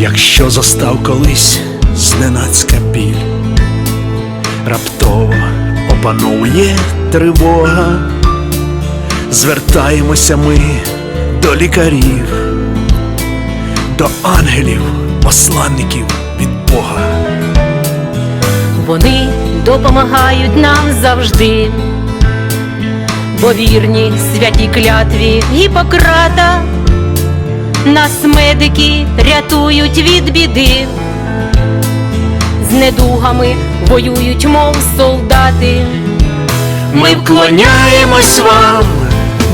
Якщо застав колись зненацька біль, раптово опановує тривога, звертаємося ми до лікарів, до ангелів, посланників від Бога. Вони допомагають нам завжди, бо вірні святі клятві Гіппократа нас медики рятують від біди, з недугами воюють, мов солдати. Ми вклоняємось вам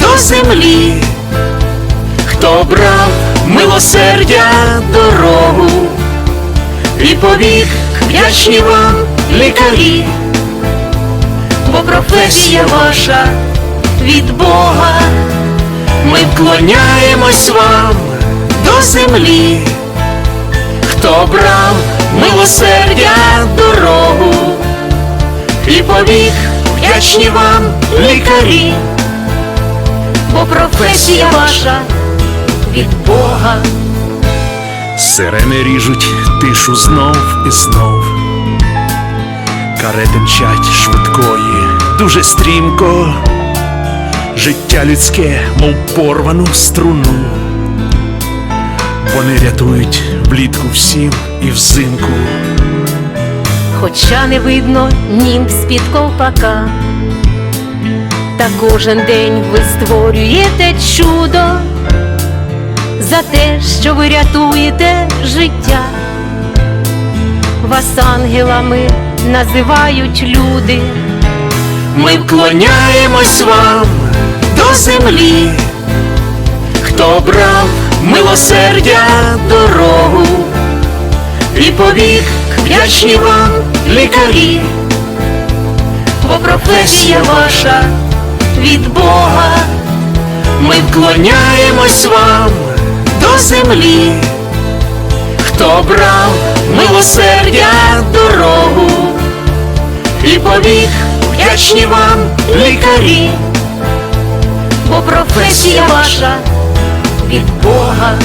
до землі, хто милосердя дорогу. І повік вдячні вам лікарі, бо професія ваша від Бога. Ми вклоняємось вам до землі, хто брав милосердя дорогу. І повік вдячні вам лікарі, бо професія ваша від Бога. Сирени ріжуть тишу знов і знов. Карети мчать швидкої, дуже стрімко. Життя людське, мов порвану струну. Вони рятують влітку всім і взимку. Хоча не видно німб з-під ковпака, та кожен день ви створюєте чудо за те, що ви рятуєте життя. Вас ангелами називають люди, Ми вклоняємось вам до землі, хто брав милосердя дорогу і повік вдячні вам лікарі, бо професія ваша від Бога. Ми вклоняємось вам до землі, хто брав милосердя дорогу і побіг вдячні вам лікарі, бо професія ваша від Бога.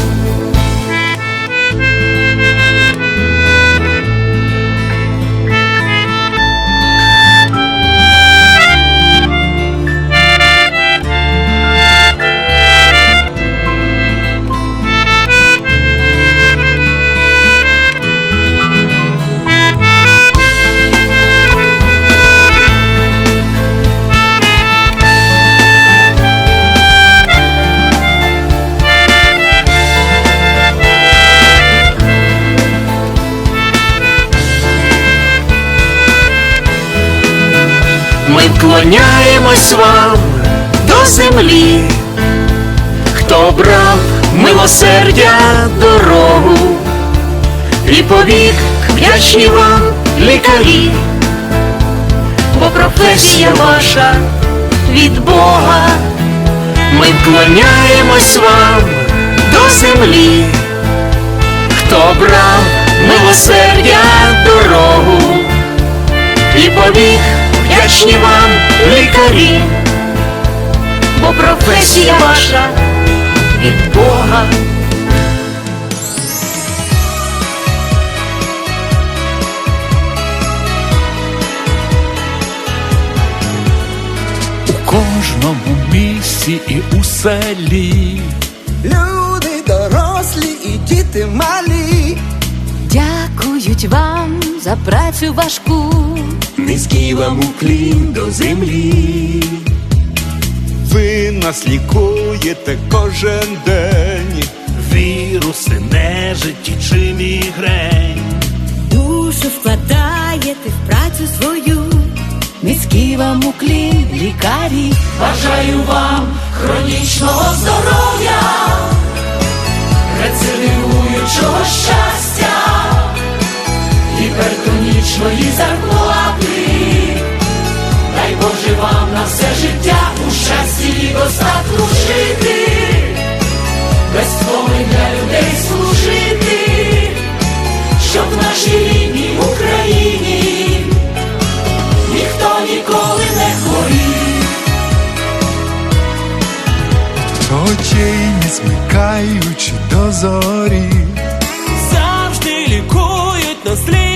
Вам до землі, хто брав милосердя дорогу і повік вдячні вам лікарі, бо професія ваша від Бога. Ми вклоняємось вам до землі, хто брав милосердя дорогу і повік вдячні вам лікарі, бо професія ваша від Бога. у кожному місті і у селі. Люди дорослі і діти малі, Дякують вам за працю важку. низький вам уклін до землі. Ви нас лікуєте кожен день. Віруси, нежиті чи мігрень. Душу вкладаєте в працю свою. Низький вам уклін, лікарі. Бажаю вам хронічного здоров'я, тепер ту нічної зарплати, дай Боже вам на все життя у щасті і достатку жити, без втоми для людей служити, щоб в нашій рідній Україні ніхто ніколи не хворів. Очей не смикаючи до зорі. Завжди лікують нас слід.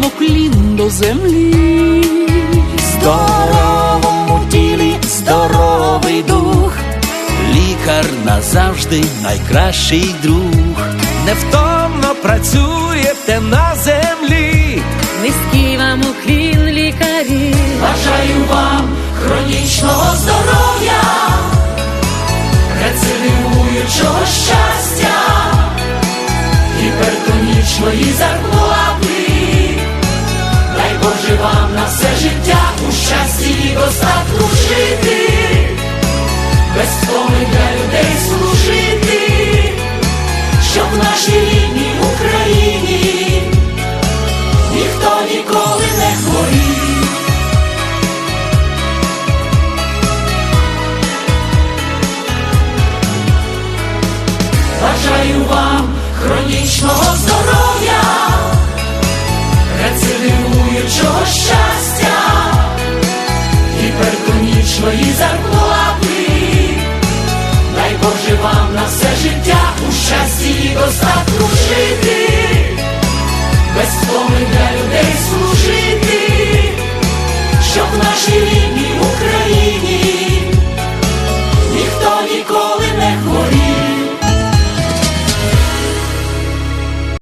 Низький вам уклін до землі. Здоровому тілі здоровий дух. Лікар назавжди найкращий друг. Невтомно працюєте на землі. Низький вам уклін лікарі, Бажаю вам хронічного здоров'я, рецидивуючого щастя, гіпертонічної зарплати. Щасті